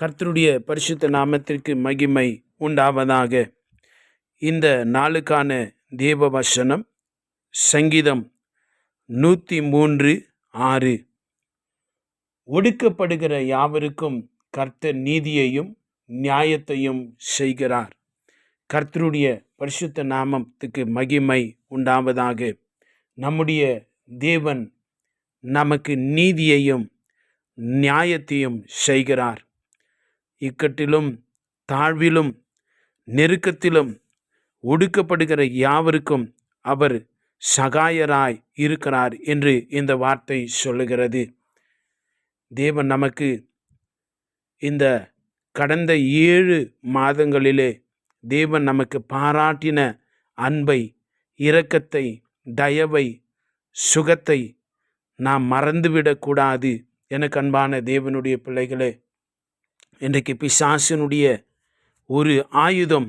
கர்த்தருடைய பரிசுத்த நாமத்திற்கு மகிமை உண்டாவதாக. இந்த நாளுக்கான தேவ வசனம் சங்கீதம் நூற்றி மூன்று ஆறு. ஒடுக்கப்படுகிற யாவருக்கும் கர்த்தர் நீதியையும் நியாயத்தையும் செய்கிறார். கர்த்தருடைய பரிசுத்த நாமத்துக்கு மகிமை உண்டாவதாக. நம்முடைய தேவன் நமக்கு நீதியையும் நியாயத்தையும் செய்கிறார். இக்கட்டிலும் தாழ்விலும் நெருக்கத்திலும் ஒடுக்கப்படுகிற யாவருக்கும் அவர் சகாயராய் இருக்கிறார் என்று இந்த வார்த்தை சொல்லுகிறது. தேவன் நமக்கு இந்த கடந்த ஏழு மாதங்களிலே தேவன் நமக்கு பாராட்டின அன்பை இரக்கத்தை தயவை சுகத்தை நாம் மறந்துவிடக்கூடாது. எனக்கு அன்பான தேவனுடைய பிள்ளைகளே இன்றைக்கு பிசாசினுடைய ஒரு ஆயுதம்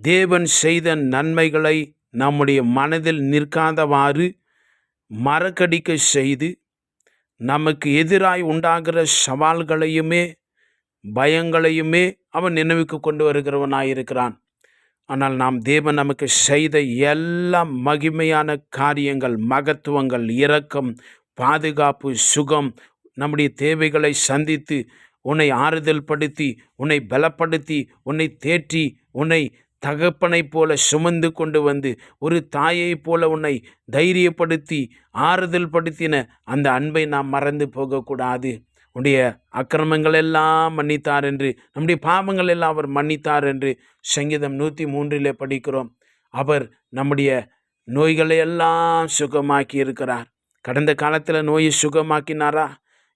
தேவன் செய்த நன்மைகளை நம்முடைய மனதில் நிற்காதவாறு மறக்கடிக்க செய்து நமக்கு எதிராய் உண்டாகிற சவால்களையுமே பயங்களையுமே அவன் நினைவுக்கு கொண்டு வருகிறவனாயிருக்கிறான். ஆனால் நாம் தேவன் நமக்கு செய்த எல்லா மகிமையான காரியங்கள் மகத்துவங்கள் இரக்கம் பாதுகாப்பு சுகம் நம்முடைய தேவைகளை சந்தித்து உன்னை ஆறுதல் படுத்தி உன்னை பலப்படுத்தி உன்னை தேற்றி உன்னை தகப்பனைப் போல சுமந்து கொண்டு வந்து ஒரு தாயைப் போல உன்னை தைரியப்படுத்தி ஆறுதல் படுத்தின அந்த அன்பை நாம் மறந்து போகக்கூடாது. உடைய அக்கிரமங்கள் எல்லாம் மன்னித்தார் என்று நம்முடைய பாவங்கள் எல்லாம் அவர் மன்னித்தார் என்று சங்கீதம் நூற்றி மூன்றிலே படிக்கிறோம். அவர் நம்முடைய நோய்களை எல்லாம் சுகமாக்கி இருக்கிறார். கடந்த காலத்தில் நோயை சுகமாக்கினாரா?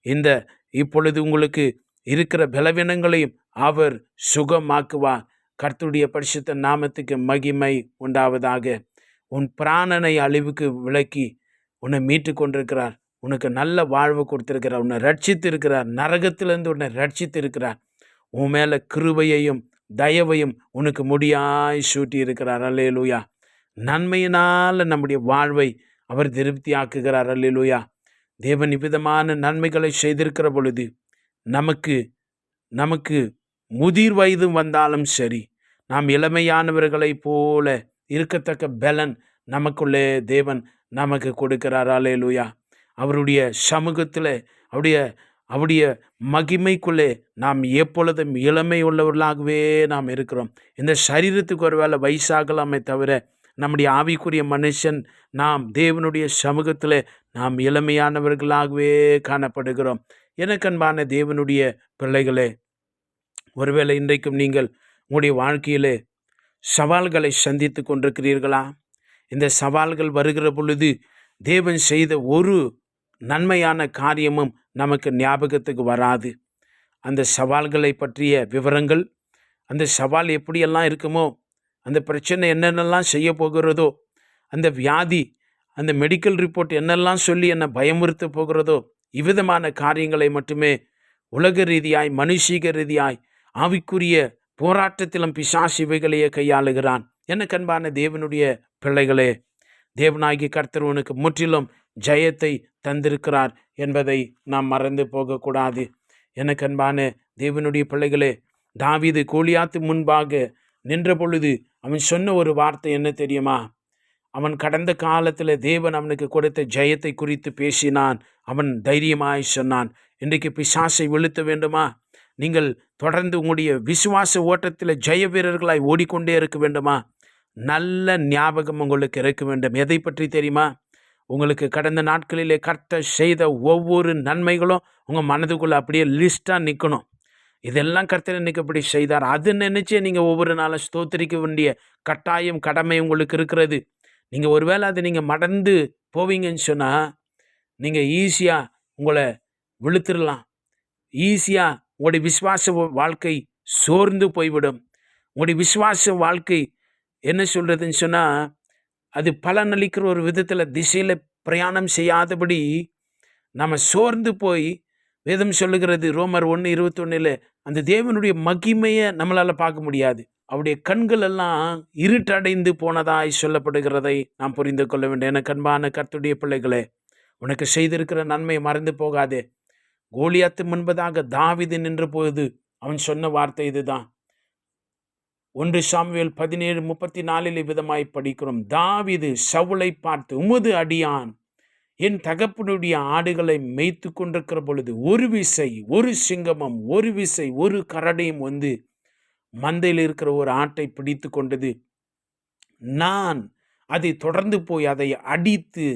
இந்த இப்பொழுது உங்களுக்கு இருக்கிற பலவீனங்களையும் அவர் சுகமாக்குவார். கர்த்துடைய பரிசுத்த நாமத்துக்கு மகிமை உண்டாவதாக. உன் பிராணனை அழிவுக்கு விளக்கி உன்னை மீட்டு கொண்டிருக்கிறார் உனக்கு நல்ல வாழ்வு கொடுத்திருக்கிறார். உன்னை ரட்சித்து இருக்கிறார் நரகத்திலிருந்து உன்னை ரட்சித்து இருக்கிறார் உன் மேலே கிருபையையும் தயவையும் உனக்கு முடியாய் சூட்டி இருக்கிறார் அல்லேலூயா. நன்மையினால் நம்முடைய வாழ்வை அவர் திருப்தி ஆக்குகிறார் அல்லேலூயா. தேவன் இவ்விதமான நன்மைகளை செய்திருக்கிற பொழுது நமக்கு நமக்கு முதிர் வயது வந்தாலும் சரி நாம் இளமையானவர்களைப் போல இருக்கத்தக்க பலன் நமக்குள்ளே தேவன் நமக்கு கொடுக்கிறார். அலேலுயா அவருடைய சமூகத்தில் அவருடைய அவருடைய மகிமைக்குள்ளே நாம் எப்பொழுதும் இளமை உள்ளவர்களாகவே நாம் இருக்கிறோம். இந்த சரீரத்துக்கு ஒரு வேளை வயசாகலாமே தவிர நம்முடைய ஆவிக்குரிய மனுஷன் நாம் தேவனுடைய சமூகத்தில் நாம் இளமையானவர்களாகவே காணப்படுகிறோம். எனக்கன்பான தேவனுடைய பிள்ளைகளே ஒருவேளை இன்றைக்கும் நீங்கள் உங்களுடைய வாழ்க்கையிலே சவால்களை சந்தித்து கொண்டிருக்கிறீர்களா? இந்த சவால்கள் வருகிற பொழுது தேவன் செய்த ஒரு நன்மையான காரியமும் நமக்கு ஞாபகத்துக்கு வராது. அந்த சவால்களை பற்றிய விவரங்கள் அந்த சவால் எப்படியெல்லாம் இருக்குமோ அந்த பிரச்சனை என்னென்னலாம் செய்ய போகிறதோ அந்த வியாதி அந்த மெடிக்கல் ரிப்போர்ட் என்னெல்லாம் சொல்லி என்னை பயமுறுத்த போகிறதோ இவ்விதமான காரியங்களை மட்டுமே உலக ரீதியாய் மனுஷீக ரீதியாய் ஆவிக்குரிய போராட்டத்திலும் பிசாசு இவைகளையே கையாளுகிறான். என்ன கண்பான தேவனுடைய பிள்ளைகளே தேவனாகி கர்த்தர் உனக்கு முற்றிலும் ஜெயத்தை தந்திருக்கிறார் என்பதை நாம் மறந்து போகக்கூடாது. எனக்கு அன்பான தேவனுடைய பிள்ளைகளே தாவிது கோலியாத்து முன்பாக நின்ற பொழுது அவன் சொன்ன ஒரு வார்த்தை என்ன தெரியுமா? அவன் கடந்த காலத்தில் தேவன் அவனுக்கு கொடுத்த ஜெயத்தை குறித்து பேசினான். அவன் தைரியமாய் சொன்னான் இன்றைக்கு பிசாசை வெளுத்த வேண்டுமா? நீங்கள் தொடர்ந்து உங்களுடைய விசுவாச ஓட்டத்தில் ஜெய வீரர்களாய் ஓடிக்கொண்டே இருக்க வேண்டுமா? நல்ல ஞாபகம் உங்களுக்கு இருக்க வேண்டும். எதை பற்றி தெரியுமா? உங்களுக்கு கடந்த நாட்களிலே கர்த்த செய்த ஒவ்வொரு நன்மைகளும் உங்கள் மனதுக்குள்ளே அப்படியே லிஸ்ட்டாக நிற்கணும் இதெல்லாம் கர்த்தர் இன்னைக்கு அப்படி செய்தார். அது நினச்சே நீங்கள் ஒவ்வொரு நாளும் ஸ்தோத்திரிக்க வேண்டிய கட்டாயம் கடமை உங்களுக்கு இருக்கிறது. நீங்கள் ஒருவேளை அதை நீங்கள் மடந்து போவீங்கன்னு சொன்னால் நீங்கள் ஈஸியாக உங்களை விழுத்துடலாம் ஈஸியாக உங்களுடைய விசுவாச வாழ்க்கை சோர்ந்து போய்விடும். உங்களுடைய விசுவாச வாழ்க்கை என்ன சொல்கிறதுன்னு சொன்னால் அது பலனளிக்கிற ஒரு விதத்தில் திசையில் பிரயாணம் செய்யாதபடி நம்ம சோர்ந்து போய் வேதம் சொல்லுகிறது ரோமர் ஒன்று இருபத்தொன்னில் அந்த தேவனுடைய மகிமையை நம்மளால் பார்க்க முடியாது. அவருடைய கண்கள் எல்லாம் இருட்டடைந்து போனதாய் சொல்லப்படுகிறதை நாம் புரிந்து கொள்ள வேண்டும். என கண்பான கர்த்துடைய பிள்ளைகளே உனக்கு செய்திருக்கிற நன்மை மறந்து போகாதே. கோலியாத்து முன்பதாக தாவிது நின்ற போது அவன் சொன்ன வார்த்தை இதுதான். ஒன்று சாமுவேல் பதினேழு முப்பத்தி நாலில் விதமாய் படிக்கிறோம். தாவிது சவுளை பார்த்து உமது அடியான் என் தகப்பனுடைய ஆடுகளை மேய்த்து கொண்டிருக்கிற பொழுது ஒரு விசை ஒரு சிங்கமும் ஒரு விசை ஒரு கரடையும் வந்து மந்தையில் இருக்கிற ஒரு ஆட்டை பிடித்து கொண்டது. நான் அதை தொடர்ந்து போய் அதை அடித்து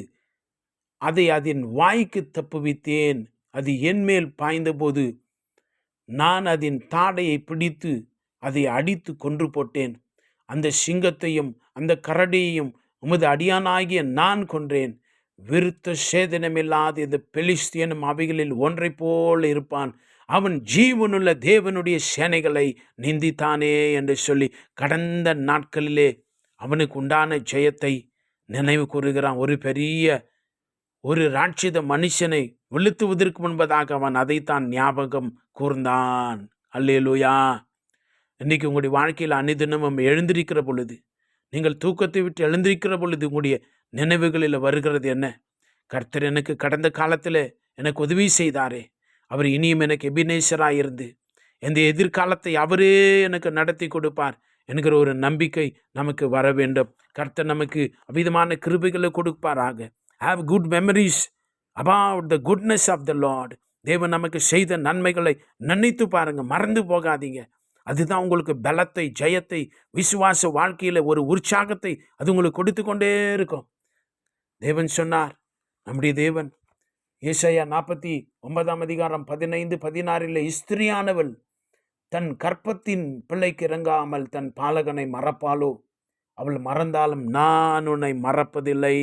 அதை அதன் வாய்க்கு தப்புவித்தேன். அது என்மேல் பாய்ந்தபோது நான் அதன் தாடையை பிடித்து அதை அடித்து கொன்று போட்டேன். அந்த சிங்கத்தையும் அந்த கரடியையும் உமது அடியானாகிய நான் கொன்றேன். விருத்த சேதனமில்லாத இந்த பெலிஸ்தியனும் அவைகளில் ஒன்றை போல் இருப்பான். அவன் ஜீவனுள்ள தேவனுடைய சேனைகளை நிந்தித்தானே என்று சொல்லி கடந்த நாட்களிலே அவனுக்கு உண்டான ஜெயத்தை நினைவு கூறுகிறான். ஒரு பெரிய ஒரு ராட்சித மனுஷனை வெளுத்துவதற்கு முன்பதாக அவன் அதைத்தான் ஞாபகம் கூர்ந்தான். அல்லேலூயா. இன்னைக்கு உங்களுடைய வாழ்க்கையில் அனிதினமும் எழுந்திருக்கிற பொழுது நீங்கள் தூக்கத்தை விட்டு எழுந்திருக்கிற பொழுது உங்களுடைய நினைவுகளில் வருகிறது என்ன? கர்த்தர் எனக்கு கடந்த காலத்தில் எனக்கு உதவி செய்தாரே. அவர் இனியும் எனக்கு எபினேசராக இருந்து எந்த எதிர்காலத்தை அவரே எனக்கு நடத்தி கொடுப்பார் என்கிற ஒரு நம்பிக்கை நமக்கு வர வேண்டும். கர்த்தர் நமக்கு அவிதமான கிருபைகளை கொடுப்பாராக. Have good memories about the goodness of the Lord தேவன் நமக்கு செய்த நன்மைகளை நினைத்து பாருங்கள் மறந்து போகாதீங்க. அதுதான் உங்களுக்கு பலத்தை ஜெயத்தை விசுவாச வாழ்க்கையில் ஒரு உற்சாகத்தை அது உங்களுக்கு கொடுத்து கொண்டே இருக்கும். தேவன் சொன்னார் நம்முடைய தேவன் ஏசையா நாற்பத்தி ஒன்பதாம் அதிகாரம் பதினைந்து பதினாறில் ஸ்திரியானவள் தன் கற்பத்தின் பிள்ளைக்கு இறங்காமல் தன் பாலகனை மறப்பாளோ? அவள் மறந்தாலும் நான் உன்னை மறப்பதில்லை.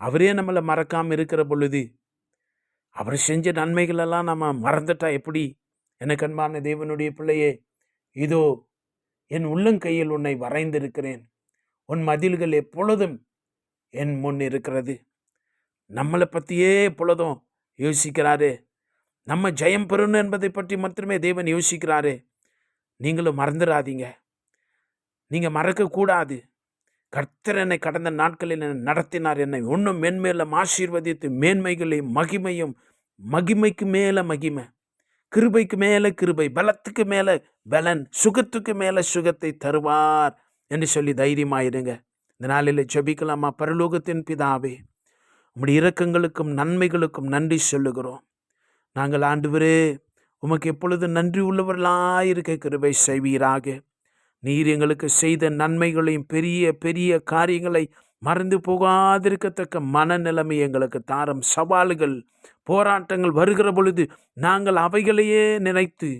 அவரே நம்மளை மறக்காமல் இருக்கிற பொழுது அவர் செஞ்ச நன்மைகளெல்லாம் நம்ம மறந்துட்டா எப்படி? எனக்கு அன்பான தேவனுடைய பிள்ளையே இதோ என் உள்ளங்கையில் உன்னை வரைந்திருக்கிறேன். உன் மதில்கள் எப்பொழுதும் என் முன் இருக்கிறது. நம்மளை பற்றியே பொழுதும் யோசிக்கிறாரு. நம்ம ஜெயம் பெறணும் என்பதை பற்றி மட்டுமே தேவன் யோசிக்கிறாரு. நீங்களும் மறந்துடாதீங்க நீங்கள் மறக்கக்கூடாது. கர்த்தர் என்னை கடந்த நாட்களில் என்னை நடத்தினார். என்னை ஒன்றும் மேன்மேலும் ஆசீர்வதித்து மேன்மைகளையும் மகிமையும் மகிமைக்கு மேலே மகிமை கிருபைக்கு மேலே கிருபை பலத்துக்கு மேலே பலன் சுகத்துக்கு மேலே சுகத்தை தருவார் என்று சொல்லி தைரியமாயிருங்க. இந்த நாளில் ஜபிக்கலாமா? பரலோகத்தின் பிதாவே உம்முடைய இரக்கங்களுக்கும் நன்மைகளுக்கும் நன்றி சொல்லுகிறோம். நாங்கள் ஆண்டுவரே உமக்கு எப்பொழுது நன்றி உள்ளவர்களாயிருக்க கிருபை செய்வீராக. நீர் எங்களுக்கு செய்த நன்மைகளையும் பெரிய பெரிய காரியங்களை மறந்து போகாதிருக்கத்தக்க மனநிலைமை எங்களுக்கு தாரம். சவால்கள் போராட்டங்கள் வருகிற பொழுது நாங்கள் அவைகளையே நினைத்து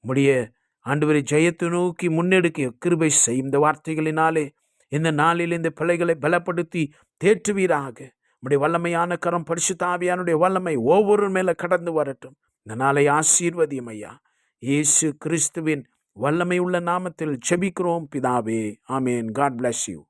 முடிய ஆண்டவரை ஜெயத்தை நோக்கி முன்னெடுக்க கிருபை செய்யும். இந்த வார்த்தைகளினாலே இந்த நாளில் இந்த பிள்ளைகளை பலப்படுத்தி தேற்றுவீராக. உடைய வல்லமையான கரம் பரிசுத்தாவியானுடைய வல்லமை ஒவ்வொரு மேலே கடந்து வரட்டும். இந்த நாளை ஆசீர்வதியும் ஐயா. இயேசு கிறிஸ்துவின் வல்லமை உள்ள நாமத்தில் செபிக்கிறோம் பிதாவே ஆமேன். God bless you